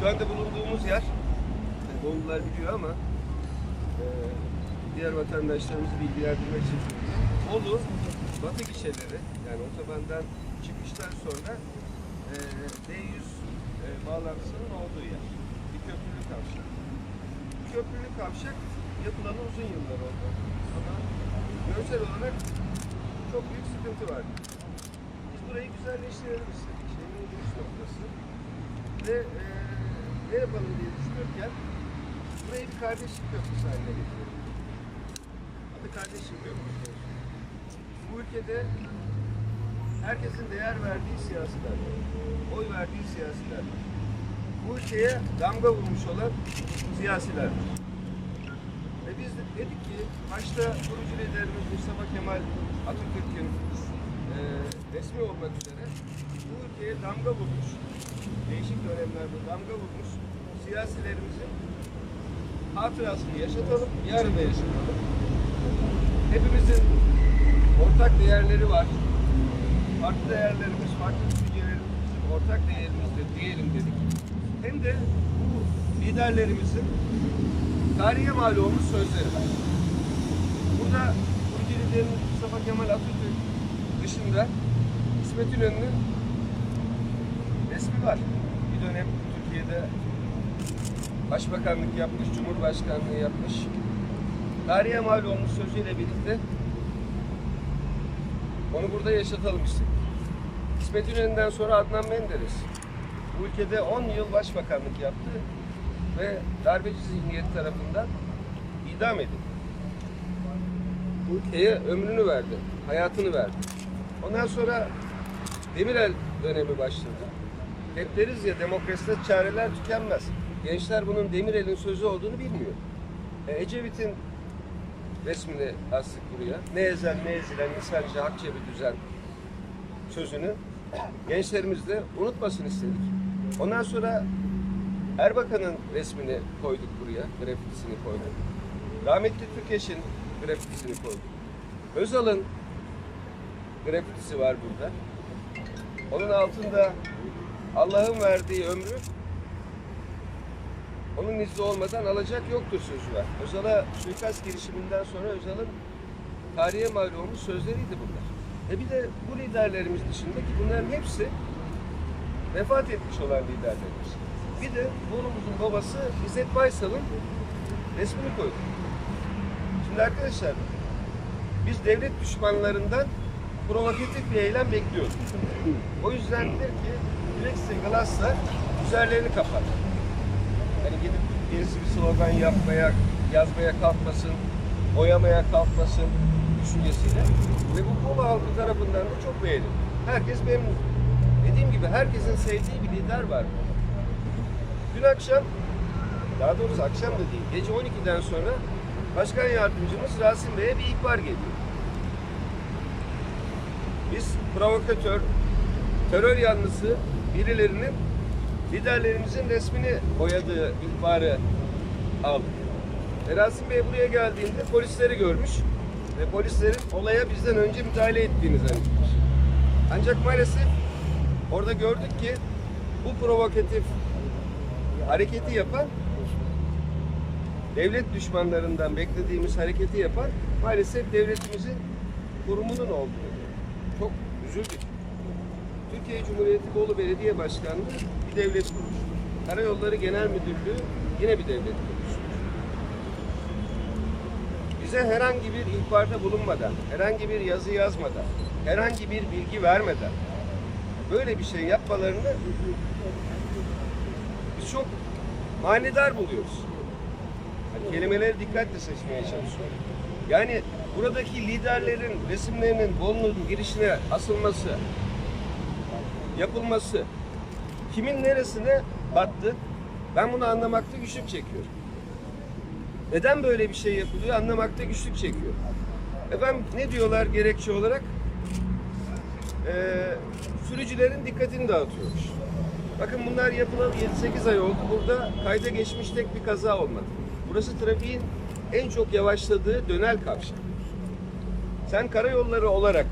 Şu anda bulunduğumuz yer, Bolular biliyor ama e, diğer vatandaşlarımızı bilgilendirmek için. Bolu, Batı gişeleri, yani otobandan çıkıştan sonra e, D100 e, bağlantısının olduğu yer. Bir köprülü kavşak. Bu köprülü kavşak yapılalı uzun yıllar oldu. Ama görsel olarak çok büyük sıkıntı var. Biz burayı güzelleştirelim istedik. Şehrin giriş noktası. Ve e, ne yapalım diye düşünürken burayı bir kardeşlik köprüsü haline getirelim. Adı kardeşlik köprüsü. Bu ülkede herkesin değer verdiği siyasiler. Oy verdiği siyasiler. Bu ülkeye damga vurmuş olan siyasiler. Ve biz de dedik ki başta kurucu liderimiz Mustafa Kemal Atatürk'ün e, resmi olmak üzere bu ülkeye damga vurmuş, değişik dönemlerde damga vurmuş siyasilerimizin hatırasını yaşatalım, yarın da yaşatalım. Hepimizin ortak değerleri var. Farklı değerlerimiz, farklı düşüncelerimiz bizim ortak değerimizdir diyelim dedik. Hem de bu liderlerimizin tarihe mal olmuş sözleri var. Burada kurucu liderimiz Mustafa Kemal Atatürk dışında İsmet İnönü'nün resmi var. Bir dönem Türkiye'de başbakanlık yapmış, cumhurbaşkanlığı yapmış. Tarihe mal olmuş sözüyle birlikte onu burada yaşatalım istedik. İsmet İnönü'nden sonra Adnan Menderes. Bu ülkede 10 yıl başbakanlık yaptı ve darbeci zihniyet tarafından idam edildi. Bu ülkeye ömrünü verdi, hayatını verdi. Ondan sonra Demirel dönemi başladı. Hep deriz ya demokraside çareler tükenmez. Gençler bunun Demirel'in sözü olduğunu bilmiyor. E, Ecevit'in resmini astık buraya. Ne ezel ne ezilen insanca hakça bir düzen sözünü gençlerimiz de unutmasın istedik. Ondan sonra Erbakan'ın resmini koyduk buraya, grafitisini koyduk. Rahmetli Türkeş'in grafitisini koyduk. Özal'ın grafitisi var burada. Onun altında Allah'ın verdiği ömrü onun izni olmadan alacak yoktur sözü var. Özal'a suikast girişiminden sonra Özal'ın tarihe mal olmuş sözleriydi bunlar. E bir de bu liderlerimiz dışında ki bunların hepsi vefat etmiş olan liderlerimiz. Bir de Bolu'muzun babası İzzet Baysal'ın resmini koyduk. Şimdi arkadaşlar biz devlet düşmanlarından provokatif bir eylem bekliyoruz. O yüzdendir ki plexiglasslar üzerlerini kapar. Hani gidip birisi bir slogan yapmaya, yazmaya kalkmasın, boyamaya kalkmasın düşüncesiyle. Ve bu Bolu halkı tarafından da çok beğenildi. Herkes memnun. Dediğim gibi herkesin sevdiği bir lider var. Dün akşam, daha doğrusu akşam da değil, gece 12'den sonra Başkan Yardımcımız Rasim Bey'e bir ihbar geliyor. Biz provokatör, terör yanlısı birilerinin liderlerimizin resmini boyadığı ihbarı aldık. Ve Rasim Bey buraya geldiğinde polisleri görmüş ve polislerin olaya bizden önce müdahale ettiğini zannetmiş. Ancak maalesef orada gördük ki bu provokatif hareketi yapan devlet düşmanlarından beklediğimiz hareketi yapan maalesef devletimizin kurumunun olduğu. Çok üzüldük. Türkiye Cumhuriyeti Bolu Belediye Başkanlığı bir devlet kuruluşu. Karayolları Genel Müdürlüğü yine bir devlet kuruluşu. Bize herhangi bir ihbarda bulunmadan, herhangi bir yazı yazmadan, herhangi bir bilgi vermeden böyle bir şey yapmalarını biz çok manidar buluyoruz. Hani kelimeleri dikkatle seçmeye çalışıyorum. Yani buradaki liderlerin resimlerinin Bolu'nun girişine asılması, yapılması kimin neresine battı? Ben bunu anlamakta güçlük çekiyorum. Neden böyle bir şey yapılıyor anlamakta güçlük çekiyorum. Efendim ne diyorlar gerekçe olarak? Ee, sürücülerin dikkatini dağıtıyormuş. Bakın bunlar yapılalı 7-8 ay oldu. Burada kayda geçmiş tek bir kaza olmadı. Burası trafiğin en çok yavaşladığı dönel kavşak. Sen karayolları olarak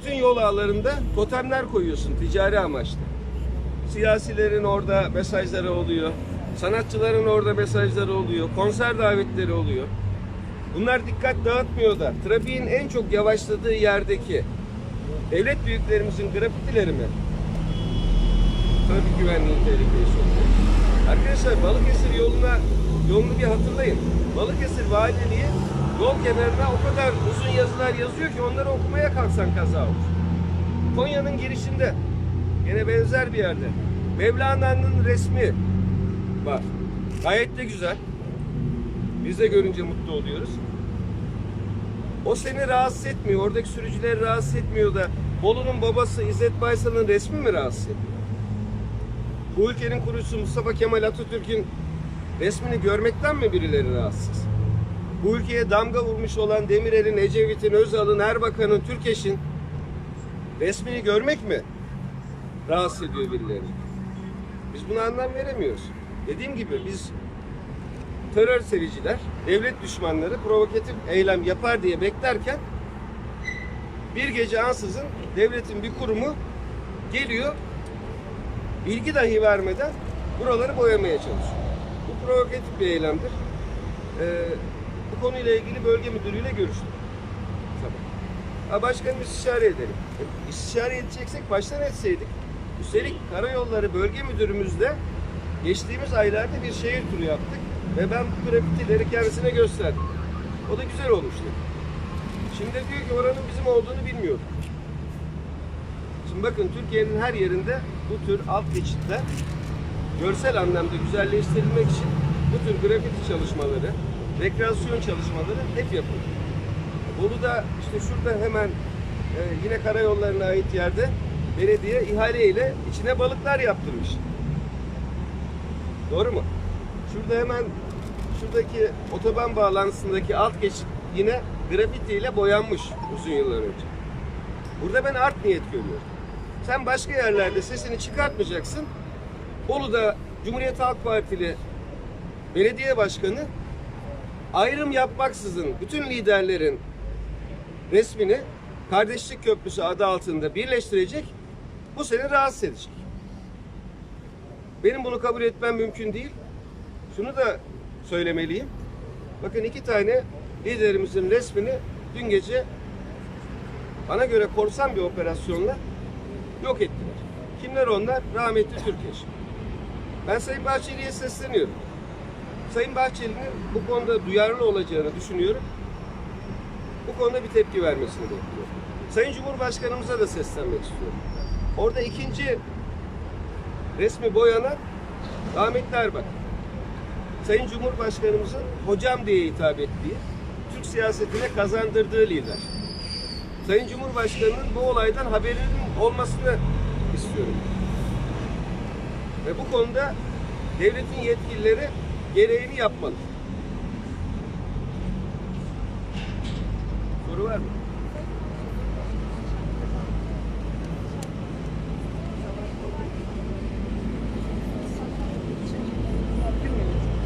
bütün yol ağlarında totemler koyuyorsun ticari amaçlı. Siyasilerin orada mesajları oluyor. Sanatçıların orada mesajları oluyor. Konser davetleri oluyor. Bunlar dikkat dağıtmıyor da trafiğin en çok yavaşladığı yerdeki devlet büyüklerimizin grafitileri mi? Trafik güvenliği tehlikeye sokuyor. Arkadaşlar Balıkesir yoluna yolunu bir hatırlayın. Balıkesir Valiliği yol kenarına o kadar uzun yazılar yazıyor ki onları okumaya kalksan kaza olur. Konya'nın girişinde yine benzer bir yerde Mevlana'nın resmi var. Gayet de güzel. Biz de görünce mutlu oluyoruz. O seni rahatsız etmiyor. Oradaki sürücüleri rahatsız etmiyor da Bolu'nun babası İzzet Baysal'ın resmi mi rahatsız ediyor? Bu ülkenin kurucusu Mustafa Kemal Atatürk'ün resmini görmekten mi birileri rahatsız? Bu ülkeye damga vurmuş olan Demirel'in, Ecevit'in, Özal'ın, Erbakan'ın, Türkeş'in resmini görmek mi rahatsız ediyor birilerini? Biz buna anlam veremiyoruz. Dediğim gibi biz terör seviciler, devlet düşmanları provokatif eylem yapar diye beklerken bir gece ansızın devletin bir kurumu geliyor bilgi dahi vermeden buraları boyamaya çalışıyor. Bu provokatif bir eylemdir. Ee, bu konuyla ilgili bölge müdürüyle görüştüm. Sabah. Ha, başkanım istişare edelim. E, İstişare edeceksek baştan etseydik. Üstelik karayolları bölge müdürümüzle geçtiğimiz aylarda bir şehir turu yaptık. Ve ben bu grafitileri kendisine gösterdim. O da güzel olmuş dedi. Şimdi diyor ki oranın bizim olduğunu bilmiyorum. Şimdi bakın Türkiye'nin her yerinde bu tür alt geçitler görsel anlamda güzelleştirilmek için bu tür grafiti çalışmaları, rekreasyon çalışmaları hep yapılıyor. Bolu'da işte şurada hemen e, yine karayollarına ait yerde belediye ihale ile içine balıklar yaptırmış. Doğru mu? Şurada hemen şuradaki otoban bağlantısındaki alt geçit yine grafiti ile boyanmış uzun yıllar önce. Burada ben art niyet görüyorum. Sen başka yerlerde sesini çıkartmayacaksın. Bolu'da Cumhuriyet Halk Partili belediye başkanı ayrım yapmaksızın bütün liderlerin resmini Kardeşlik Köprüsü adı altında birleştirecek. Bu seni rahatsız edecek. Benim bunu kabul etmem mümkün değil. Şunu da söylemeliyim. Bakın iki tane liderimizin resmini dün gece bana göre korsan bir operasyonla yok ettiler. Kimler onlar? Rahmetli Türkeş. Ben Sayın Bahçeli'ye sesleniyorum. Sayın Bahçeli'nin bu konuda duyarlı olacağını düşünüyorum. Bu konuda bir tepki vermesini bekliyorum. Sayın Cumhurbaşkanımıza da seslenmek istiyorum. Orada ikinci resmi boyanan rahmetli Erbakan. Sayın Cumhurbaşkanımızın hocam diye hitap ettiği, Türk siyasetine kazandırdığı lider. Sayın Cumhurbaşkanı'nın bu olaydan haberinin olmasını istiyorum. Ve bu konuda devletin yetkilileri gereğini yapmalı. Soru var mı?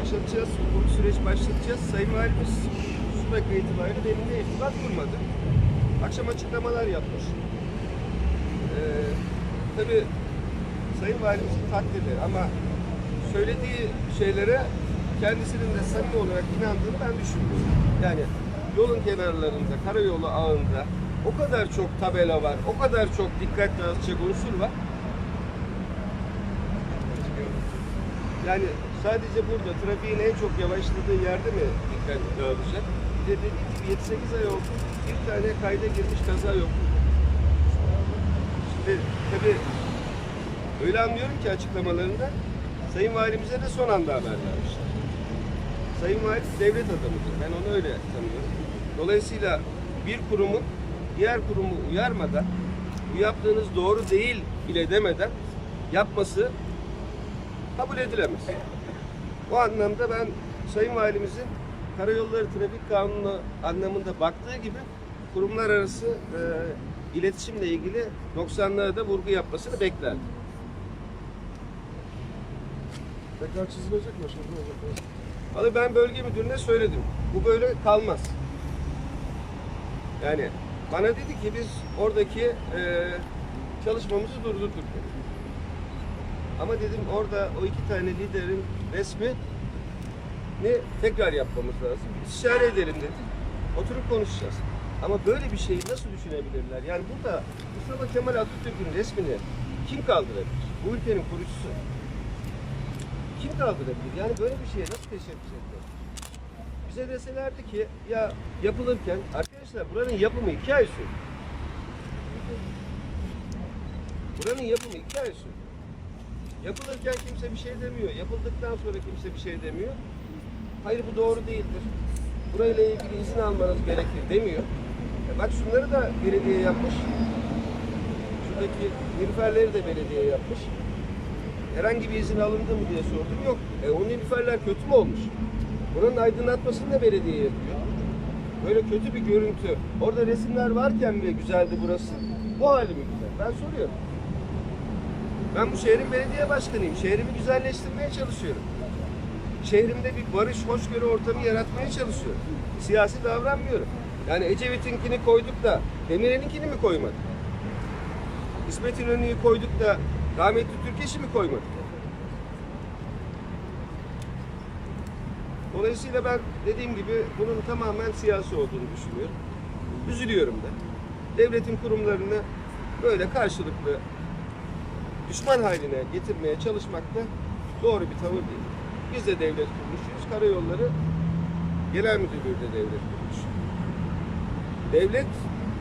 Başlatacağız, hukuki süreç başlatacağız. Sayın Valimiz şu dakika itibariyle benimle irtibat kurmadı. Akşam açıklamalar yapmış. Ee, tabii Sayın Valimizin takdirleri ama söylediği şeylere kendisinin de samimi olarak inandığını ben düşünmüyorum. Yani yolun kenarlarında, karayolu ağında o kadar çok tabela var, o kadar çok dikkat dağıtacak unsur var. Yani sadece burada trafiğin en çok yavaşladığı yerde mi dikkat dağılacak? Bir de dediğim gibi 7-8 ay oldu. Bir tane kayda girmiş kaza yok. Şimdi tabii öyle anlıyorum ki açıklamalarında Sayın Valimize de son anda haber vermişler. Sayın Valim devlet adamıdır. Ben onu öyle tanıyorum. Dolayısıyla bir kurumun diğer kurumu uyarmadan bu yaptığınız doğru değil bile demeden yapması kabul edilemez. O anlamda ben Sayın Valimizin Karayolları Trafik Kanunu anlamında baktığı gibi kurumlar arası e, iletişimle ilgili noksanlığa da vurgu yapmasını beklerdim. Tekrar çizilecek mi? Şimdi olacak. Vallahi ben bölge müdürüne söyledim. Bu böyle kalmaz. Yani bana dedi ki biz oradaki e, çalışmamızı durdurduk dedi. Ama dedim orada o iki tane liderin resmi ne tekrar yapmamız lazım. İstişare edelim dedim. Oturup konuşacağız. Ama böyle bir şeyi nasıl düşünebilirler? Yani burada Mustafa Kemal Atatürk'ün resmini kim kaldırabilir? Bu ülkenin kurucusu. Kim kaldırabilir? Yani böyle bir şeye nasıl teşebbüs edilir? Bize deselerdi ki ya yapılırken arkadaşlar buranın yapımı iki ay sürdü. Buranın yapımı iki ay sürdü. Yapılırken kimse bir şey demiyor. Yapıldıktan sonra kimse bir şey demiyor. Hayır bu doğru değildir. Burayla ilgili izin almanız gerekir demiyor. E bak şunları da belediye yapmış. Şuradaki nilüferleri de belediye yapmış. Herhangi bir izin alındı mı diye sordum. Yok. E o nilüferler kötü mü olmuş? Buranın aydınlatmasını da belediye yapıyor. Böyle kötü bir görüntü. Orada resimler varken bile güzeldi burası. Bu hali mi güzel? Ben soruyorum. Ben bu şehrin belediye başkanıyım. Şehrimi güzelleştirmeye çalışıyorum. Şehrimde bir barış, hoşgörü ortamı yaratmaya çalışıyorum. Siyasi davranmıyorum. Yani Ecevit'inkini koyduk da Demirel'inkini mi koymadık? İsmet İnönü'yü koyduk da rahmetli Türkeş'i mi koymadık? Dolayısıyla ben dediğim gibi bunun tamamen siyasi olduğunu düşünüyorum. Üzülüyorum da. Devletin kurumlarını böyle karşılıklı düşman haline getirmeye çalışmak da doğru bir tavır değil. Biz de devlet kuruluşuyuz. Karayolları Genel Müdürlüğü de devlet kuruluşu. Devlet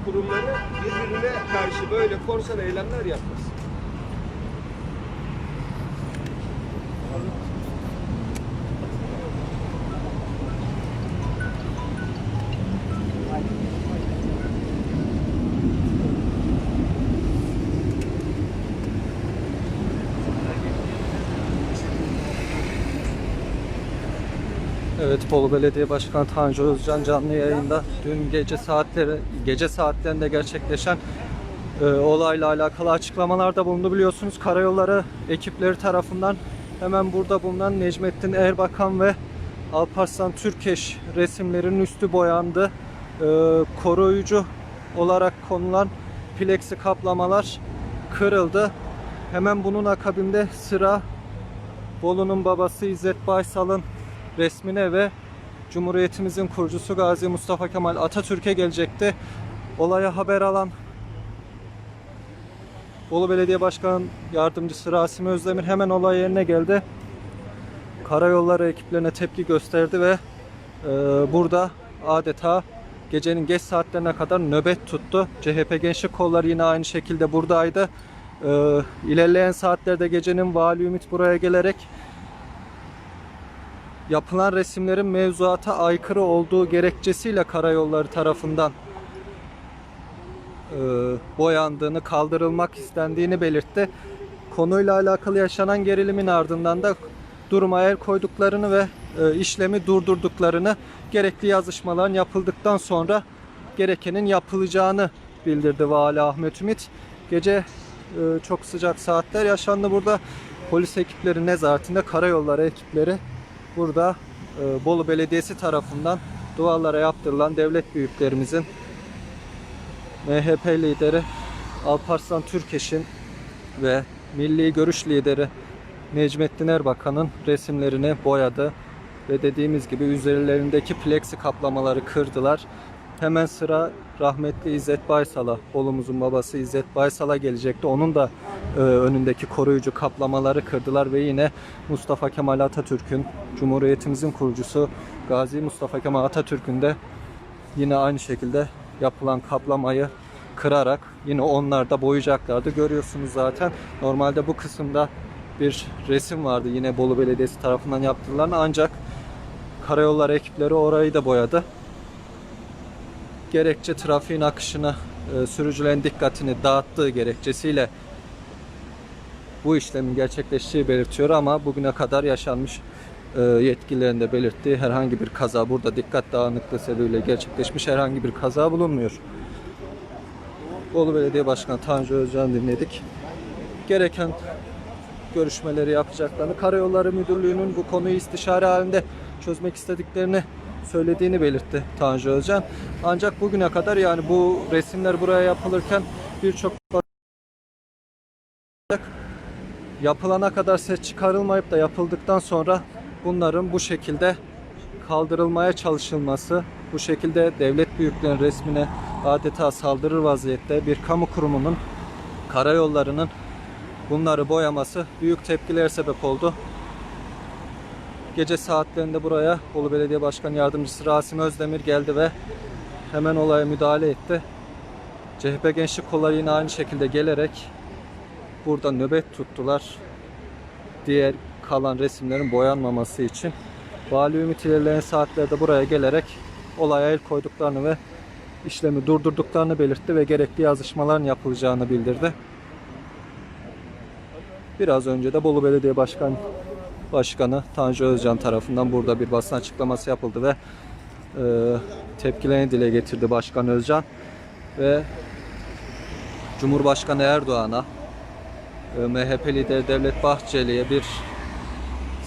kurumları birbirine karşı böyle korsan eylemler yapmaz. Evet Bolu Belediye Başkanı Tanju Özcan canlı yayında dün gece saatleri gece saatlerinde gerçekleşen e, olayla alakalı açıklamalarda bulundu biliyorsunuz. Karayolları ekipleri tarafından hemen burada bulunan Necmettin Erbakan ve Alparslan Türkeş resimlerinin üstü boyandı. E, koruyucu olarak konulan plexi kaplamalar kırıldı. Hemen bunun akabinde sıra Bolu'nun babası İzzet Baysal'ın resmine ve Cumhuriyetimizin kurucusu Gazi Mustafa Kemal Atatürk'e gelecekti. Olaya haber alan Bolu Belediye Başkanı Yardımcısı Rasim Özdemir hemen olay yerine geldi. Karayolları ekiplerine tepki gösterdi ve e, burada adeta gecenin geç saatlerine kadar nöbet tuttu. CHP Gençlik Kolları yine aynı şekilde buradaydı. E, ilerleyen saatlerde gecenin Vali Ümit buraya gelerek yapılan resimlerin mevzuata aykırı olduğu gerekçesiyle karayolları tarafından e, boyandığını, kaldırılmak istendiğini belirtti. Konuyla alakalı yaşanan gerilimin ardından da duruma el koyduklarını ve e, işlemi durdurduklarını, gerekli yazışmaların yapıldıktan sonra gerekenin yapılacağını bildirdi Vali Ahmet Ümit. Gece e, çok sıcak saatler yaşandı burada. Polis ekipleri nezaretinde karayolları ekipleri burada e, Bolu Belediyesi tarafından duvarlara yaptırılan devlet büyüklerimizin MHP lideri Alparslan Türkeş'in ve Milli Görüş lideri Necmettin Erbakan'ın resimlerini boyadı ve dediğimiz gibi üzerlerindeki plexi kaplamaları kırdılar. Hemen sıra rahmetli İzzet Baysal'a, Bolu'muzun babası İzzet Baysal'a gelecekti. Onun da e, önündeki koruyucu kaplamaları kırdılar ve yine Mustafa Kemal Atatürk'ün, Cumhuriyetimizin kurucusu Gazi Mustafa Kemal Atatürk'ün de yine aynı şekilde yapılan kaplamayı kırarak yine onlar da boyayacaklardı. Görüyorsunuz zaten normalde bu kısımda bir resim vardı yine Bolu Belediyesi tarafından yaptırılan ancak karayolları ekipleri orayı da boyadı. Gerekçe trafiğin akışını, e, sürücülerin dikkatini dağıttığı gerekçesiyle bu işlemin gerçekleştiği belirtiyor ama bugüne kadar yaşanmış e, yetkililerin de belirttiği herhangi bir kaza burada dikkat dağınıklığı sebebiyle gerçekleşmiş herhangi bir kaza bulunmuyor. Bolu Belediye Başkanı Tanju Özcan dinledik. Gereken görüşmeleri yapacaklarını, Karayolları Müdürlüğü'nün bu konuyu istişare halinde çözmek istediklerini söylediğini belirtti Tanju Özcan. Ancak bugüne kadar yani bu resimler buraya yapılırken birçok yapılana kadar ses çıkarılmayıp da yapıldıktan sonra bunların bu şekilde kaldırılmaya çalışılması, bu şekilde devlet büyüklerinin resmine adeta saldırır vaziyette bir kamu kurumunun, karayollarının bunları boyaması büyük tepkilere sebep oldu. Gece saatlerinde buraya Bolu Belediye Başkan Yardımcısı Rasim Özdemir geldi ve hemen olaya müdahale etti. CHP Gençlik Kolları yine aynı şekilde gelerek burada nöbet tuttular. Diğer kalan resimlerin boyanmaması için. Vali Ümit ilerleyen saatlerde buraya gelerek olaya el koyduklarını ve işlemi durdurduklarını belirtti ve gerekli yazışmaların yapılacağını bildirdi. Biraz önce de Bolu Belediye Başkan Başkanı Tanju Özcan tarafından burada bir basın açıklaması yapıldı ve e, tepkilerini dile getirdi Başkan Özcan ve Cumhurbaşkanı Erdoğan'a MHP lideri Devlet Bahçeli'ye bir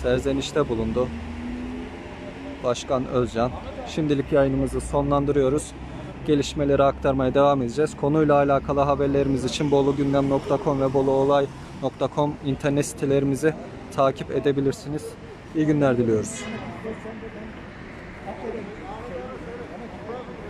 serzenişte bulundu. Başkan Özcan. Şimdilik yayınımızı sonlandırıyoruz. Gelişmeleri aktarmaya devam edeceğiz. Konuyla alakalı haberlerimiz için bolugündem.com ve boluolay.com internet sitelerimizi takip edebilirsiniz. İyi günler diliyoruz.